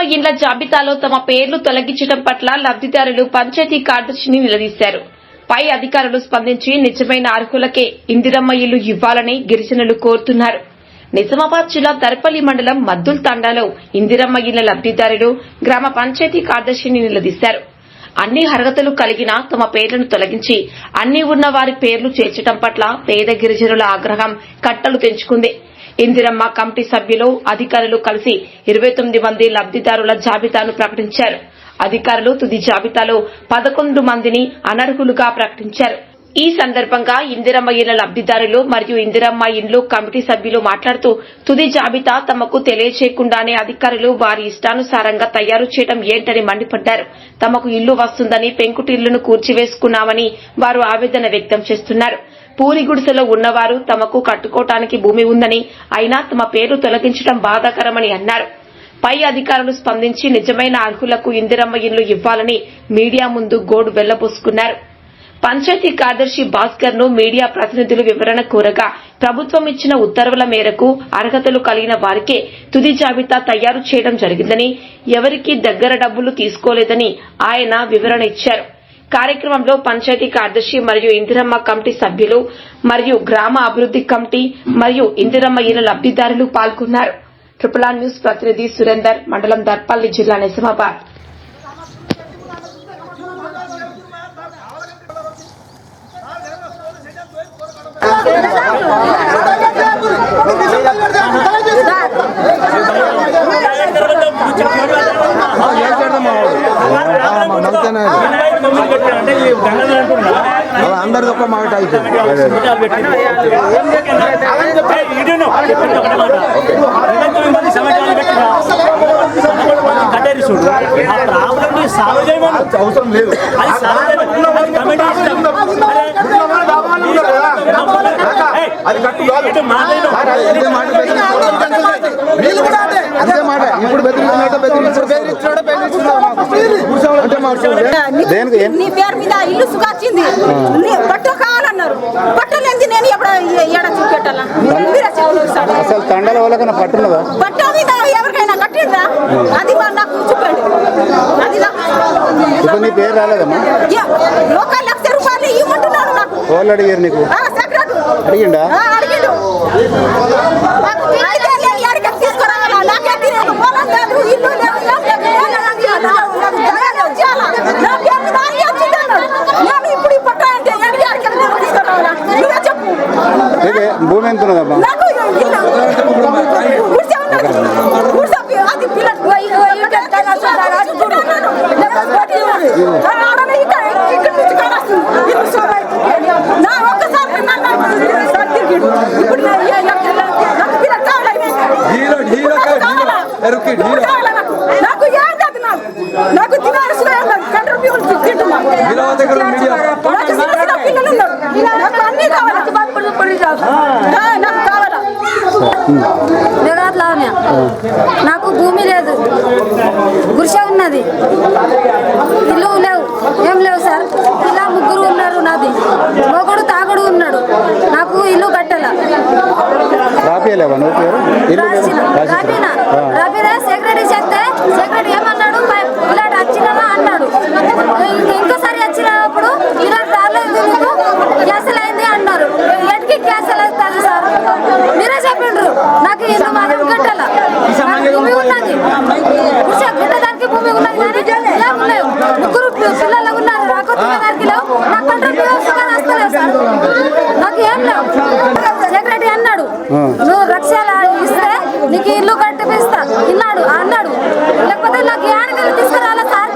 ఇందిరమ్మ ఇండ్ల జాబితాలో తమ పేర్లు తొలగించడం పట్ల లబ్దిదారులు పంచాయతీ కార్యదర్శిని నిలదీశారు. పై అధికారులు స్పందించి నిజమైన అర్హులకే ఇందిరమ్మ ఇల్లు ఇవ్వాలని గిరిజనులు కోరుతున్నారు. నిజామాబాద్ జిల్లా దర్పల్లి మండలం మద్దుల్ తండాలో ఇందిరమ్మ ఇళ్ళ లబ్దిదారులు గ్రామ పంచాయతీ కార్యదర్శిని నిలదీశారు. అన్ని అర్హతలు కలిగిన తమ పేర్లను తొలగించి అన్ని ఉన్న వారి పేర్లు చేర్చడం పట్ల పేద గిరిజనుల ఆగ్రహం కట్టలు తెంచుకుంది. ఇందిరమ్మ కమిటీ సభ్యులు అధికారులు కలిసి ఇరవై తొమ్మిది మంది లబ్దిదారుల జాబితాను ప్రకటించారు. అధికారులు తుది జాబితాలో పదకొండు మందిని అనర్హులుగా ప్రకటించారు. ఈ సందర్భంగా ఇందిరమ్మ ఇళ్ళ లబ్దిదారులు మరియు ఇందిరమ్మ ఇండ్లు కమిటీ సభ్యులు మాట్లాడుతూ తుది జాబితా తమకు తెలియచేయకుండానే అధికారులు వారి ఇష్టానుసారంగా తయారు చేయడం ఏంటని మండిపడ్డారు. తమకు ఇల్లు వస్తుందని పెంకుటిల్లును కూర్చివేసుకున్నామని వారు ఆవేదన వ్యక్తం చేస్తున్నారు. పూరి గుడిసెలో ఉన్నవారు తమకు కట్టుకోవటానికి భూమి ఉందని అయినా తమ పేరు తొలగించడం బాధాకరమని అన్నారు. పై అధికారులు స్పందించి నిజమైన అర్హులకు ఇందిరమ్మ ఇల్లు ఇవ్వాలని మీడియా ముందు గోడు వెళ్ళబోసుకున్నారు. పంచాయతీ కార్యదర్శి భాస్కర్ను మీడియా ప్రతినిధులు వివరణ కోరగా ప్రభుత్వం ఇచ్చిన ఉత్తర్వుల మేరకు అర్హతలు కలిగిన వారికే తుది జాబితా తయారు చేయడం జరిగిందని ఎవరికీ దగ్గర డబ్బులు తీసుకోలేదని ఆయన వివరణ ఇచ్చారు. కార్యక్రమంలో పంచాయతీ కార్యదర్శి మరియు ఇందిరమ్మ కమిటీ సభ్యులు మరియు గ్రామ అభివృద్ది కమిటీ మరియు ఇందిరమ్మ ఇళ్ళ లబ్దిదారులు పాల్గొన్నారు. ట్రిపుల్ ఆర్ న్యూస్ ప్రతినిధి సురేందర్ మండలం దర్పల్లి జిల్లా నిజామాబాద్. నవ్వుతానే అందరిది ఒక మాట అయిపోయింది. అవసరం లేదు. అది కట్టు కాదు. మాట ఇదే మాట ఇప్పుడు బెదిరించినట్టు బెదిరించాడు అంటే మాకు దేనికి ఏం నీ పేరు మీద ఇల్లు సుఖాచింది నీ బట్టలు కావాలన్నారు బట్టలు ఏంది నేను ఎప్పుడు ఏడ చూపెట్టాలా అసలు తండల వాళ్ళకన్నా పట్టున్నదా బట్ట మీద ఎవరికైనా కట్టిందా అది మా నాకు. చూపండి అది ఇప్పుడు నీ పేరు రాలేదమ్మా? ఒక లక్ష రూపాయలు ఇవ్వమంటున్నాను నాకు వాళ్ళు అడిగారు నీకు అడిగిండా అడిగిండు అయితే నేను ఎక్కడికి తీసుకురావాలా నాకే తెలియదు పొలం లేదు ఇల్లు లేదు ఏం లేదు ఏం లేదు నాకు ఇవ్వాలా? నాకు జాగా ఇవ్వాలా? నా పేరు మీద అన్నీ వచ్చింది అన్నాడు. నేను ఇప్పుడు ఈ పట్టా అంటే ఎక్కడికి ఎక్కడికి నేను తీసుకురావాలా? నువ్వే చెప్పు నీకు భూమి ఎంత ఉన్నదమ్మా నాకు ఇల్లు గుడిసె ఉన్నది. గుడిసె పి- అది పిల్ల- అది చూడు. ఆ, ఆడనే ఇక్కడ ఇక్కడ నుంచి కానొస్తుంది. ఇల్లు సోబాయి. నా ఒక్కసారి నన్ను సర్దిరిగిడు. ఇప్పుడు నా- ఏ- నాకు నాకు పిల్ల కావాలా? హీరో హీరో నాకు కావాలా? ఎరుక్కి నాకు కావాలా నాకు? నాకు ఏం కాదు నాకు. నాకు తినాల్సిన ఏం లేదు. కంట్రోల్ పీపుల్ తింటున్నా. నాకు చిన్న చిన్న పిల్లలు ఉన్నారు. నాకు అన్నీ కావాలా? ఆ, నాకు కావాలా లావణ్య నాకు భూమి లేదు. గురిసె ఉన్నది. ఇల్లు లేవు. ఏం లేవు సార్? ఇలా ముగ్గురు ఉన్నారు నాది. మొగుడు తాగుడు ఉన్నాడు. నాకు ఇల్లు కట్టాల. రాపియలేవా నువ్వు పేరు? ఇల్లు రాసిన. రాపిన రాపిన సెక్రటరీ చెప్తే సెక్రటరీ ఏమన్నాడు "పై- ఇలాంటి వచ్చినవా అన్నాడు ఇంక- ఇంకోసారి వచ్చినప్పుడు ఇలాంటి రాలేదు నీకు క్యాన్సిల్ అయింది అన్నారు ఎటుకి క్యాన్సిల్ అవుతుంది సార్ మీరే చెప్పిండ్రు నాకు ఇల్లు మాత్రం కట్టాల నాకు భూమి ఉన్నది కుర్చీ కట్టడానికి భూమి ఉన్నది కానీ లేవు లేవు ముగ్గురు పి- పిల్లలు ఉన్నారు నాకు తినడానికి లేవు నాకు కంట్రోల్ వ్యవస్థ వస్తలేవు సార్ నాకు ఏం లేవు సెక్రటరీ అన్నాడు నువ్వు లక్షలు ఇస్తే నీకు ఇల్లు కట్టిపిస్తా ఇన్నాడు అన్నాడు లేకపోతే నాకు ఏడకెళ్ళి తీసుకురాలా సార్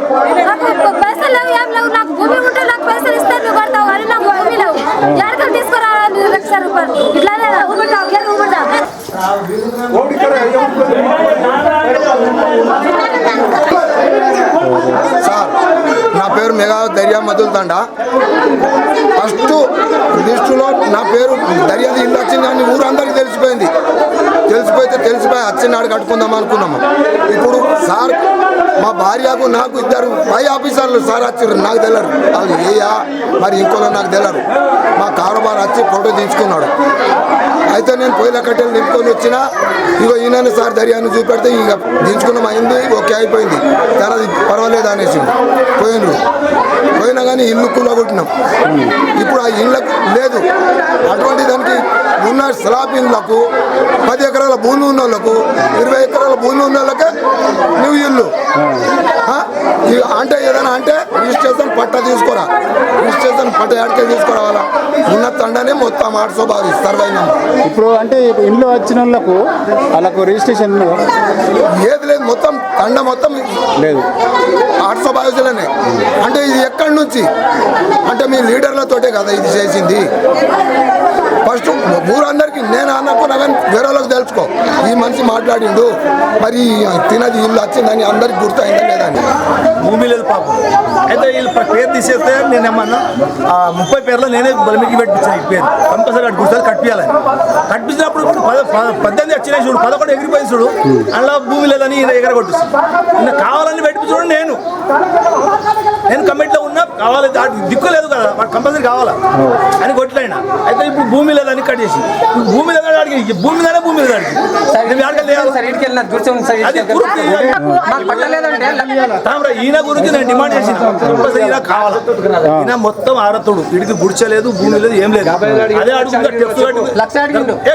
నాకు పైసలు లేవు ఏం లేవు నాకు భూమి ఉంటే నాకు పైసలు ఇస్తే నువ్వు కడతావు అని నాకు భూమి లేవు ఏడకెళ్ళి తీసుకురావాలి లక్ష రూపాయలు ఇట్లానే ఊపిటావు గేరు ఊపిటా సార్ నా పేరు మెగా దర్యా మధుల్ తండ ఫస్ట్ లిస్టులో నా పేరు దర్యాది ఇల్లు వచ్చింది కానీ ఊరందరికీ తెలిసిపోయింది. తెలిసిపోతే తెలిసిపోయి వచ్చినాడు కట్టుకుందాం అనుకున్నాము. ఇప్పుడు సార్ మా భార్యకు నాకు ఇద్దరు పై ఆఫీసర్లు సార్ వచ్చారు నాకు తెలియరు వాళ్ళు ఏయా? మరి ఇంకోలో నాకు తెలియరు మా కారుబార్ వచ్చి ఫోటో తీసుకున్నాడు. అయితే నేను పొయ్యిల కట్టెలు నింపుకొని వచ్చిన ఇగో ఈయన సార్ దర్యాన్ని చూపెడితే ఇక దించుకున్నాం అయింది ఓకే అయిపోయింది. తర్వాత పర్వాలేదు అనేసి పోయినరు పోయినా కానీ ఇల్లు కూలగొట్టినాం. ఇప్పుడు ఆ ఇళ్ళకు లేదు. అటువంటి దానికి ఉన్న స్లాబ్ ఇళ్ళకు పది భూమి ఉన్న వాళ్ళకు ఇరవై ఎకరాల భూమి ఉన్న వాళ్ళకే నువ్వు ఇల్లు అంటే ఏదైనా అంటే రిజిస్ట్రేషన్ పట్ట తీసుకోరా? రిజిస్ట్రేషన్ పట్ట ఎడకే తీసుకురావాలా? ఉన్న తండనే మొత్తం ఆటో బాగా సర్వే నెంబర్ ఇప్పుడు అంటే ఇంట్లో వచ్చిన వాళ్ళకు వాళ్ళకు రిజిస్ట్రేషన్ ఏది లేదు మొత్తం తండ మొత్తం లేదు. ఆటో బాధ్యులనే అంటే ఇది ఎక్కడి నుంచి? అంటే మీ లీడర్లతోటే కదా ఇది చేసింది. ఫస్ట్ ఊరందరికీ నేను అన్నప్పుడు కానీ వేరే వాళ్ళకి తెలుసుకో. ఈ మనిషి మాట్లాడిండు. మరి తినది ఇల్లు వచ్చిందని అందరికి గుర్తయిందా లేదని భూమి లేదు పాపం. అయితే వీళ్ళు పేరు తీసేస్తే నేను ఏమన్నా ఆ ముప్పై పేర్లో నేనే బలిమికి పెట్టించాను ఈ పేరు. కంపల్సరీ అటు గుర్తు కట్టియాలని కట్టించినప్పుడు పద- ప- పద్దెనిమిది వచ్చినాయి చూడు పదకొండు ఎగిరిపోయింది చూడు అలా భూమి లేదని ఈయన ఎగరగొట్టింది ఈయన కావాలని పెట్టించుడు నేను. నేను కమిటీలో ఉన్నా కావాలి దిక్కు లేదు కదా వాడు కంపల్సరీ కావాలా? అని కొట్లైనా అయితే ఇప్పుడు భూమి లేదని కట్ చేసి. భూమి అడిగి భూమి భూమి మీద అడిగి. అది పట్టలేదంటే తామ్రా ఈయన గురించి నేను డిమాండ్ కంపల్సరీ ఈయన కావాలి? ఈయన మొత్తం ఆరతుడు. వీడికి గుడిచలేదు భూమి లేదు ఏం లేదు. అదే అడుగుతా టెక్స్ కట్టి లక్ష అడిగిండు. ఏ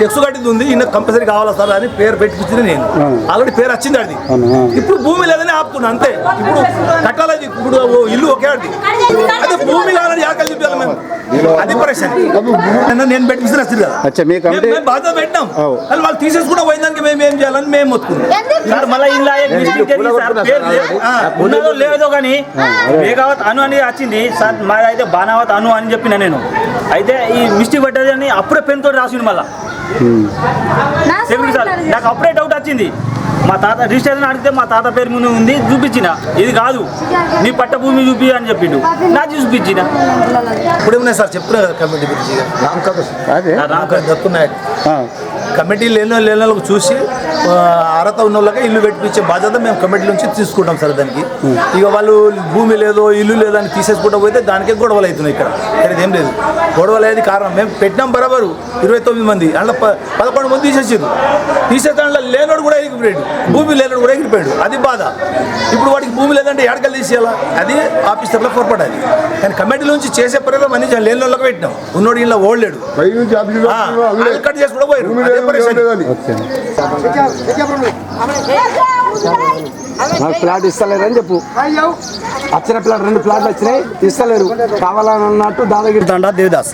టెక్స్ కట్టింది ఉంది ఈయన కంపల్సరీ కావాలా సార్ అని పేరు పెట్టించింది నేను. ఆల్రెడీ పేరు వచ్చింది అది ఇప్పుడు భూమి లేదని ఆపుతున్నా అంతే. ఇప్పుడు కట్టాలి ఇప్పుడు ఓ ఇల్లు ఒకే అది అదే భూమి కావాలని ఆకలి చూపించాలి మేము. అది నేను- నేను పెట్టించిన వచ్చింది కదా అచ్చా మీ కమిటీ మేము వాళ్ళు పోయిందానికి మేము ఏం చేయాలని మేము మొత్తుకున్నాం. సార్ మళ్ళీ ఇలా ఉన్నదో లేదో కానీ మేఘావత్ అను అని వచ్చింది. సార్ మాదైతే బాణావత్ అను అని చెప్పిన నేను. అయితే ఈ మిస్టేక్ పడ్డది అని అప్పుడే పెన్ తోటి రాసిండు మళ్ళా. నా సెక్యూరిటీ సార్ నాకు అప్పుడే డౌట్ వచ్చింది. మా తాత రిజిస్ట్రేషన్ అడిగితే మా తాత పేరు ముందు ఉంది చూపించిన. ఇది కాదు. నీ పట్ట భూమి చూపి అని చెప్పిండు. నాకు చూపించిన. ఇప్పుడు ఉన్నాయి సార్? చెప్తున్నా కదా కమిటీ గురించి. అదే. దక్కున్నాయి ఆ. కమిటీ లేని లేని వాళ్ళకి చూసి అర్హత ఉన్న వాళ్ళకి ఇల్లు పెట్టించే బాధ్యత మేము కమిటీ నుంచి తీసుకుంటాం సార్ దానికి. ఇక వాళ్ళు భూమి లేదో ఇల్లు లేదో అని తీసేసుకుంటూ పోతే దానికే గొడవలు అవుతున్నాయి ఇక్కడ. ఇక్కడ ఏం లేదు. గొడవలు అయ్యేది కారణం. మేము పెట్టినాం బరాబరు ఇరవై తొమ్మిది మంది. అందులో ప- పదకొండు మంది తీసేసారు తీసేస్తే అందులో లేనోడు కూడా ఎగిరిపోయాడు. భూమి లేనోడు కూడా ఎగిరిపోయాడు. అది బాధ. ఇప్పుడు వాడికి భూమి లేదంటే ఎడకలు తీసేయాలా? అది ఆఫీసర్లో పొరపాటు అది కానీ కమిటీ నుంచి చేసే ప్రయోగం అన్ని లేని వాళ్ళకి పెట్టినాం. ఉన్నోడు ఇలా ఓడలేడు. కట్ చేసి కూడా పోయారు. ఓకే మాకు ప్లాట్ ఇస్తలేరని చెప్పు. వచ్చిన ప్లాట్ రెండు ప్లాట్లు వచ్చినాయి ఇస్తలేరు. కావాలని అన్నట్టు దాదాగిరి తండా దేవదాస్.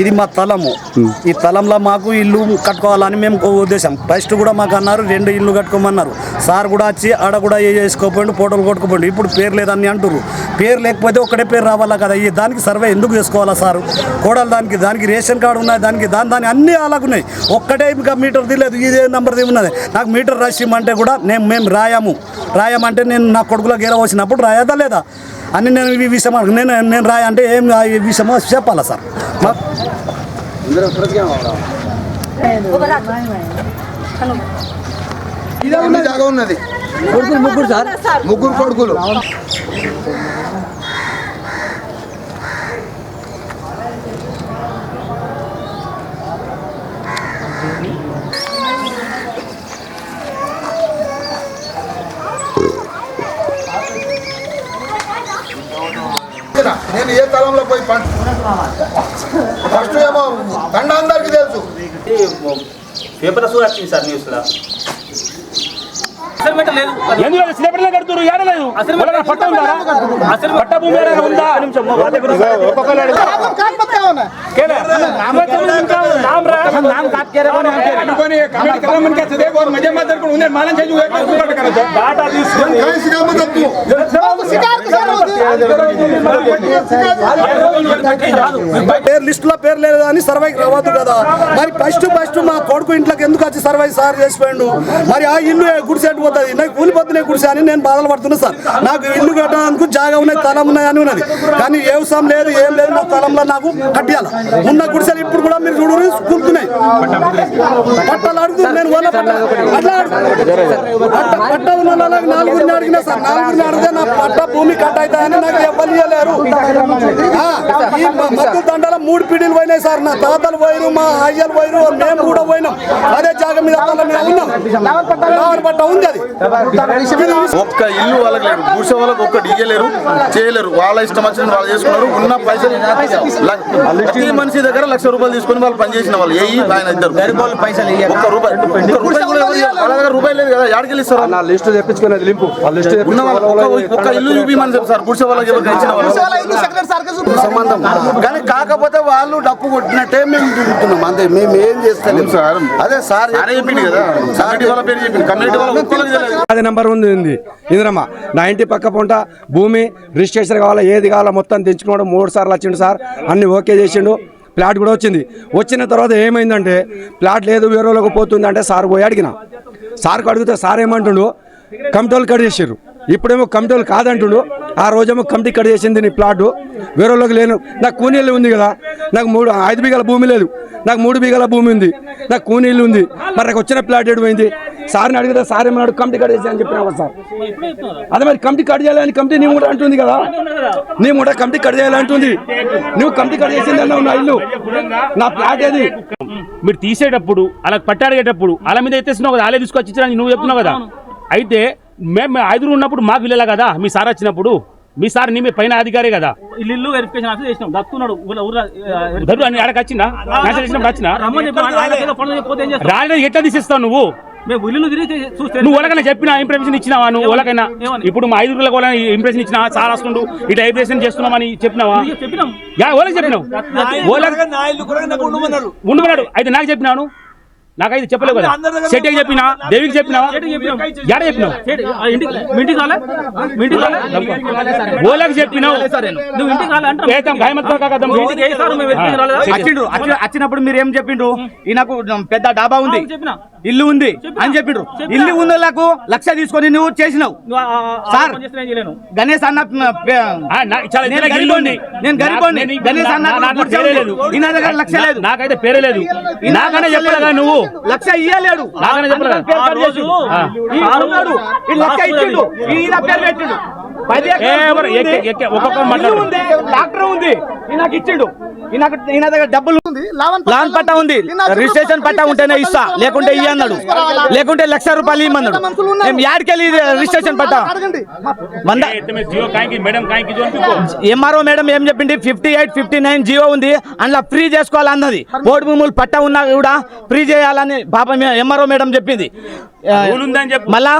ఇది మా తలము. ఈ తలంలో మాకు ఇల్లు కట్టుకోవాలని మేము ఉద్దేశం. ఫస్ట్ కూడా మాకు అన్నారు రెండు ఇల్లు కట్టుకోమన్నారు. సార్ కూడా వచ్చి ఆడ కూడా ఏ చేసుకోపోయిండు ఫోటోలు కొట్టుకోపోయిండు. ఇప్పుడు పేరు లేదని అంటారు పేరు లేకపోతే ఒకటే పేరు రావాలా కదా? ఈ దానికి సర్వే ఎందుకు చేసుకోవాలా సారు? కోడలు దానికి దానికి రేషన్ కార్డు ఉన్నాయి దానికి దాని దాని అన్నీ అలాగున్నాయి ఒక్కటే ఇంకా మీటర్ తీయలేదు ఇదే నెంబర్ ఉన్నది నాకు మీటర్ రాసిమంటే కూడా నేను మేము రాయము. రాయమంటే నేను నా కొడుకులో గేర వచ్చినప్పుడు రాయదా లేదా? అని నేను ఈ విషయం నేను నేను రాయ అంటే ఏం విషయమో చెప్పాలా సార్? జాగా ఉన్నది. ముగ్గురు ముగ్గురు సార్? ముగ్గురు కొడుకులు. నేను ఏ తలంలో పోయి పంట ఫస్ట్ ఏమో దండ అందరికి తెలుసు పేపర్ వచ్చింది సార్ న్యూస్లో. ఎందుకు సిలబడిలో లిస్ట్లో పేరు లేదు అని సర్వై రావద్దు కదా మరి ఫస్ట్ ఫస్ట్ మా కొడుకు ఇంట్లోకి ఎందుకు వచ్చి సర్వై సార్ చేసిపోయాడు మరి ఆ ఇల్లు గుడిసెట్ పోతుంది నాకు కూలిపోతున్నాయి గుడిసే అని నేను బాధలు పడుతున్నాను పడుతున్నా సార్. నాకు ఇల్లు కట్టడానికి జాగా ఉన్నాయి తలం ఉన్నాయని అని ఉన్నది. కానీ వ్యవసాయం లేదు ఏం లేదు నా తలంలో నాకు కట్టాల ఉన్న గుడిసెలు ఇప్పుడు కూడా మీరు చూడు కూర్చున్నాయి. పట్టాలు అడుగుతుంది నేను వాళ్ళ పట్ట అట్లా పట్ట ఉన్న వాళ్ళకి నాలుగురిని అడిగినా సార్ నాలుగురిని అడిగితే నా పట్ట భూమి కట్ అవుతాయని నాకు ఎవ్వరు ఇవ్వలేరు ఈ మ- దండల మూడు పీడీలు పోయినాయి సార్ నా తాతలు పోయిరు మా అయ్యలు పోయిరు మేము కూడా పోయినాం. అదే జాగ మీద ఉన్నాం. పట్ట ఉంది అది. ఒక్క ఇల్లు వాళ్ళకి లేదు గుడిసె వాళ్ళకి ఒక్కటి ఇయ్యలేరు చేయలేరు. వాళ్ళ ఇష్టం వచ్చిన వాళ్ళు చేసుకున్నారు. ఉన్న పైసలు ప్రతి మనిషి దగ్గర లక్ష రూపాయలు తీసుకొని వాళ్ళు పనిచేసిన వాళ్ళు. ఏ ఆయన ఇద్దరు. పైసలు ఒక్క రూపాయి ఒక్క రూపాయి కూడా ఎవరు ఇయ్యరు. వాళ్ళ దగ్గర రూపాయి లేదు కదా. యాడికి ఇస్తారు నా లిస్టు తెప్పించుకునేది లింపు ఆ లిస్టు ఉన్న వాళ్ళ ఒక్క ఇల్లు చూపించమని చెప్పు సార్ గుడిసె వాళ్ళకి ఇచ్చిన వాళ్ళు? సంబంధం కానీ కాకపోతే వాళ్ళు డప్పు కొట్టినట్టే మేము చూపుతున్నాం అంతే మేము ఏం చేస్తాం సార్. అదే సార్ చెప్పింది కదా. అది నెంబర్ ఉంది ఉంది ఇంద్రమ్మ నా ఇంటి పక్క పొంట భూమి రిజిస్ట్రేషన్ కావాలా ఏది కావాలా మొత్తం తెచ్చుకున్నాడు. మూడు సార్లు వచ్చిండు సార్. అన్ని ఓకే చేసిండు. ప్లాట్ కూడా వచ్చింది. వచ్చిన తర్వాత ఏమైందంటే ప్లాట్ లేదు వేరే వాళ్ళకి పోతుంది అంటే సార్ పోయి అడిగిన. సార్కి అడిగితే సార్ ఏమంటుండు? కమిటీలు కట్ చేసారు ఇప్పుడేమో కమిటీలు కాదంటుండు. ఆ రోజేమో కమిటీ కట్ చేసింది నీ ప్లాట్ వేరే వాళ్ళకి లేను. నాకు కూనీళ్ళు ఉంది కదా. నాకు మూడు ఐదు బీగల భూమి లేదు. నాకు మూడు బీగల భూమి ఉంది. నాకు కూనీళ్ళు ఉంది. మరి నాకు వచ్చిన ప్లాట్ ఏడిపోయింది సార్ని అడిగితే సార్ ఏమన్నాడు కమిటీ కట్ చేసి అని చెప్పినా సార్? అదే మరి కమిటీ కట్ చేయాలని కమిటీ నీ కూడా అంటుంది కదా. నీ కూడా కమిటీ కట్ చేయాలంటుంది నువ్వు కమిటీ కట్ చేసింది నా ఇల్లు. నా ప్లాట్ ఏది? మీరు తీసేటప్పుడు అలా పట్టాడేటప్పుడు అలా మీద ఎత్తేస్తున్నావు కదా అలా తీసుకొచ్చి నువ్వు చెప్తున్నావు కదా. అయితే మేము ఐదుగురు ఉన్నప్పుడు మాకు వెళ్ళాలి కదా? మీ సార్ వచ్చినప్పుడు? మీ సార్ నీ మీ పైన అధికారే కదా? ఇల్లు వెరిఫికేషన్ ఆఫీస్ చేసినాం. ఆ, దొరుకు అని ఆడకి వచ్చిందా మెసేజ్ చేసినప్పుడు వచ్చినా చేస్తాం రాలేదు ఎట్లా తీసేస్తావు నువ్వు? నువ్వు వాళ్ళకైనా చెప్పిన ఇంప్రెషన్ ఇచ్చినావా నువ్వు? ఏమని? ఇప్పుడు మా ఐదుగురులకు వాళ్ళని ఇంప్రెషన్ ఇచ్చినా సార్ రాసుకుంటూ ఇట్లా ఇంప్రెషన్ చేస్తున్నామని చెప్పినావా? ఓలకు చెప్పినావు. ఉండమన్నాడు. అయితే నాకు చెప్పినాను. నాకైతే చెప్పలేవు కదా. శెట్టికి చెప్పినా దేవికి చెప్పినావా యాడ చెప్పినావు? ఆ, ఇంటికి మీ ఇంటికి కాలే మీ ఇంటికి కాలే ఓలకు చెప్పినావు. నువ్వు ఇంటికి వచ్చినప్పుడు మీరు ఏం చెప్పిండ్రు? ఈయనకు పెద్ద డాబా ఉంది. చెప్పినా. ఇల్లు ఉంది అని చెప్పిండ్రు. ఇల్లు ఉన్న వాళ్ళకు లక్ష తీసుకొని నువ్వు చేసినావు. సార్. గణేష్ అన్న నేను. గరీబోని. నేను గణేష్ అన్న నాకు లక్ష లేదు. నాకైతే పేరే లేదు. నాకనే చెప్పలేదా నువ్వు? లక్ష ఇయ్యలేడు. లక్ష ఇచ్చిండు. ఈయన పేరు పెట్టిండు. పది. ఉంది. డాక్టర్ ఉంది. ఈయనకి ఇచ్చిండు ఈయన దగ్గర డబ్బులు లాన్ పట్టా ఉంది రిజిస్ట్రేషన్ పట్టా ఉంటేనే ఇస్తా లేకుంటే ఇయ్య అన్నాడు లేకుంటే లక్ష రూపాయలు ఇమ్మన్నాడు మేము యాడికెళ్ళి రిజిస్ట్రేషన్ పట్టా ఎంఆర్ఓ మేడం ఏం చెప్పింది fifty eight fifty nine G O ఉంది అందులో ఫ్రీ చేసుకోవాలన్నది బోర్డు భూములు పట్టా ఉన్నా కూడా ఫ్రీ చేయాలని పాపం ఎంఆర్ఓ మేడం చెప్పింది. మళ్ళా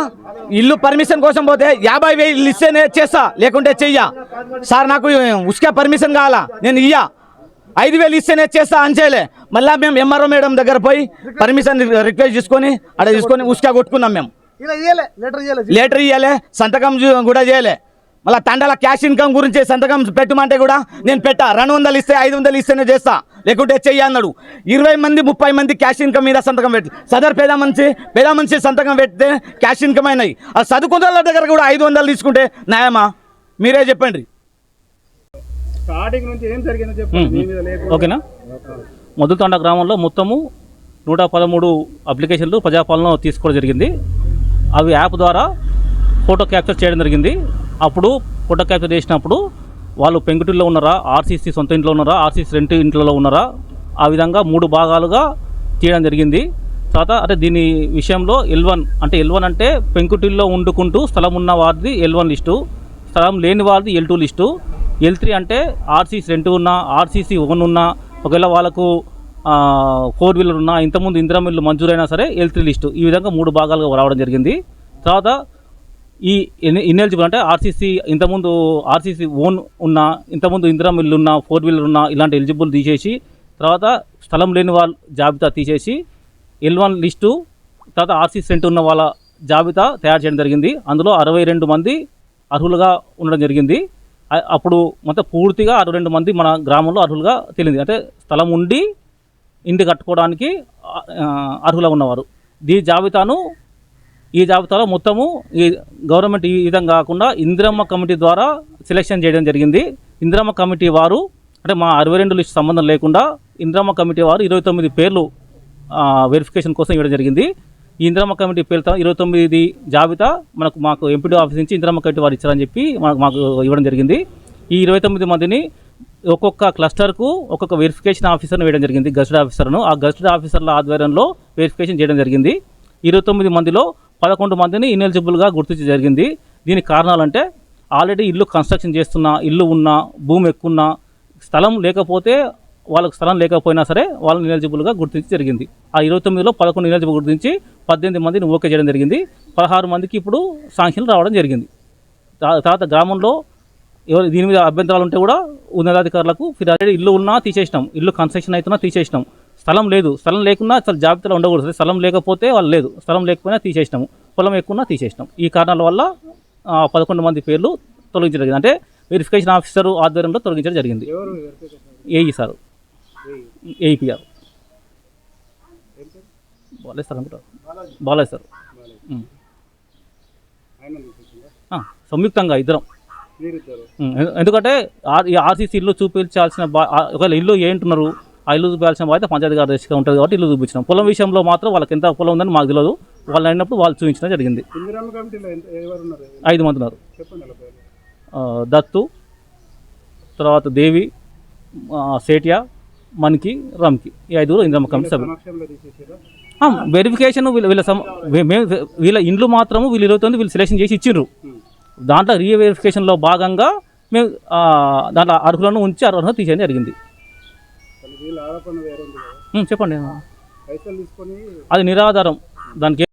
ఇల్లు పర్మిషన్ కోసం పోతే యాభై వేలు ఇస్తేనే చేస్తా లేకుంటే చెయ్యా సార్ నాకు ఉస్కే పర్మిషన్ కావాలా నేను ఇయ్యా ఐదు వేలు ఇస్తేనే చేస్తా అని చేయలే. మళ్ళా మేము ఎంఆర్ఓ మేడం దగ్గర పోయి పర్మిషన్ రిక్వెస్ట్ తీసుకొని అక్కడ తీసుకొని ఉస్కా కొట్టుకున్నాం మేము. లెటర్ ఇయ్యలే సంతకం కూడా చేయలే. మళ్ళీ తండల క్యాష్ ఇన్కమ్ గురించి సంతకం పెట్టమంటే కూడా నేను పెట్టా. రెండు వందలు ఇస్తే ఐదు వందలు ఇస్తేనే చేస్తా. లేకుంటే చెయ్యి అన్నాడు. ఇరవై మంది ముప్పై మంది క్యాష్ ఇన్కమ్ మీద సంతకం పెట్టి సదర్ పేద మనిషి పేద మనిషి సంతకం పెడితే క్యాష్ ఇన్కమ్ అయినాయి. ఆ చదువుకున్న దగ్గర కూడా ఐదు వందలు తీసుకుంటే న్యాయమా? మీరే చెప్పండి. ఓకేనా? మొదలుతండ గ్రామంలో మొత్తము నూట పదమూడు అప్లికేషన్లు ప్రజాపాలన తీసుకోవడం జరిగింది. అవి యాప్ ద్వారా ఫోటో క్యాప్చర్ చేయడం జరిగింది. అప్పుడు ఫోటో క్యాప్చర్ చేసినప్పుడు వాళ్ళు పెంకుటిల్లో ఉన్నారా ఆర్సీసీ సొంత ఇంట్లో ఉన్నారా ఆర్సీసీ రెంట్ ఇంట్లో ఉన్నారా ఆ విధంగా మూడు భాగాలుగా తీయడం జరిగింది. తర్వాత అంటే దీని విషయంలో ఎల్ వన్ అంటే ఎల్ వన్ అంటే పెంకుటిల్లో వండుకుంటూ స్థలం ఉన్న వారిది ఎల్ వన్ లిస్టు స్థలం లేని వారిది L two list L three అంటే ఆర్సీసీ రెంట్ ఉన్నా ఆర్సీసీ ఓన్ ఉన్నా ఒకవేళ వాళ్ళకు ఫోర్ వీలర్ ఉన్నా ఇంతకుముందు ఇందిరా మిల్లు మంజూరైనా సరే ఎల్ త్రీ లిస్టు ఈ విధంగా మూడు భాగాలుగా రావడం జరిగింది. తర్వాత ఈ ఇన్ఎలిజిబుల్ అంటే ఆర్సీసీ ఇంతకుముందు ఆర్సీసీ ఓన్ ఉన్న ఇంతకుముందు ఇందిరా మిల్లు ఉన్న ఫోర్ వీలర్ ఉన్న ఇలాంటి ఎలిజిబుల్ తీసేసి తర్వాత స్థలం లేని వాళ్ళ జాబితా తీసేసి ఎల్ వన్ లిస్టు తర్వాత ఆర్సీసీ సెంటర్ ఉన్న వాళ్ళ జాబితా తయారు చేయడం జరిగింది. అందులో అరవై రెండు మంది అర్హులుగా ఉండడం జరిగింది. అప్పుడు మొత్తం పూర్తిగా అరవై రెండు మంది మన గ్రామంలో అర్హులుగా తెలియదు. అంటే స్థలం ఉండి ఇంటి కట్టుకోవడానికి అర్హులు ఉన్నవారు. దీ జాబితాను ఈ జాబితాలో మొత్తము ఈ గవర్నమెంట్ ఈ విధంగా కాకుండా ఇందిరమ్మ కమిటీ ద్వారా సెలెక్షన్ చేయడం జరిగింది. ఇందిరమ్మ కమిటీ వారు అంటే మా అరవై రెండు లిస్ట్ సంబంధం లేకుండా ఇందిరమ్మ కమిటీ వారు ఇరవై తొమ్మిది పేర్లు వెరిఫికేషన్ కోసం ఇవ్వడం జరిగింది. ఈ ఇంద్రమ్మ కమిటీ పేరుతో ఇరవై తొమ్మిది జాబితా మనకు మాకు ఎంపీడీ ఆఫీస్ నుంచి ఇంద్రమ్మ కమిటీ వారు ఇచ్చారని చెప్పి మనకు మాకు ఇవ్వడం జరిగింది. ఈ ఇరవై తొమ్మిది మందిని ఒక్కొక్క క్లస్టర్కు ఒక్కొక్క వెరిఫికేషన్ ఆఫీసర్ను వేయడం జరిగింది గస్టెడ్ ఆఫీసర్ను. ఆ గస్టెడ్ ఆఫీసర్ల ఆధ్వర్యంలో వెరిఫికేషన్ చేయడం జరిగింది. ఇరవై తొమ్మిది మందిలో పదకొండు మందిని ఇన్ఎలిజిబుల్గా గుర్తించడం జరిగింది. దీనికి కారణాలంటే ఆల్రెడీ ఇల్లు కన్స్ట్రక్షన్ చేస్తున్న ఇల్లు ఉన్న భూమి ఎక్కున్న స్థలం లేకపోతే వాళ్ళకి స్థలం లేకపోయినా సరే వాళ్ళని ఇనెలిజిబుల్గా గుర్తించి జరిగింది. ఆ ఇరవై తొమ్మిదిలో పదకొండు ఇనెలిజిబుల్ గుర్తించి పద్దెనిమిది మందిని ఓకే చేయడం జరిగింది. పదహారు మందికి ఇప్పుడు శాంక్షన్లు రావడం జరిగింది. తర్వాత గ్రామంలో ఎవరు దీని మీద అభ్యంతరాలు ఉంటే కూడా ఉన్నతాధికారులకు ఫిర్యాదు ఇల్లు ఉన్నా తీసేసినాం. ఇల్లు కన్స్ట్రక్షన్ అవుతున్నా తీసేసినాం. స్థలం లేదు. స్థలం లేకున్నా అసలు జాబితాలో ఉండకూడదు. స్థలం లేకపోతే వాళ్ళు లేదు. స్థలం లేకపోయినా తీసేసినాము. పొలం ఎక్కున్నా తీసేసినాం. ఈ కారణాల వల్ల పదకొండు మంది పేర్లు తొలగించడం జరిగింది. అంటే వెరిఫికేషన్ ఆఫీసర్ ఆధ్వర్యంలో తొలగించడం జరిగింది. AE sir. ఏఈపిఆర్ బాలేదు సార్ అనుకుంటారు సార్. సంయుక్తంగా ఇద్దరం. ఎందుకంటే ఈ ఆర్సీసీ ఇల్లు చూపించాల్సిన బా ఒకవేళ ఇల్లు ఏంటున్నారు ఆ ఇల్లు చూపించాల్సిన బాధ్యత పంచాయతీ కార్యదర్శిగా ఉంటుంది కాబట్టి ఇల్లు చూపించినాం. పొలం విషయంలో మాత్రం వాళ్ళకి ఎంత పొలం ఉందని మాకు తెలియదు వాళ్ళు అయినప్పుడు వాళ్ళు చూపించడం జరిగింది. ఐదు మంది ఉన్నారు. దత్తు తర్వాత దేవి సేటియా మన్కి రమ్కి ఈ ఐదుగురు ఇంద్రమ్మ కమిటీ సభ్యులు. వెరిఫికేషన్ వీళ్ళ వీళ్ళ సమ- మేము వీళ్ళ ఇండ్లు మాత్రము వీళ్ళు ఇరవై తొమ్మిది వీళ్ళు సెలెక్షన్ చేసి ఇచ్చిండ్రు. దాంట్లో రీ వెరిఫికేషన్లో భాగంగా మేము దాంట్లో అర్హులను ఉంచి అర్హులను తీసేయడం జరిగింది. చెప్పండి. అది నిరాధారం. దానికి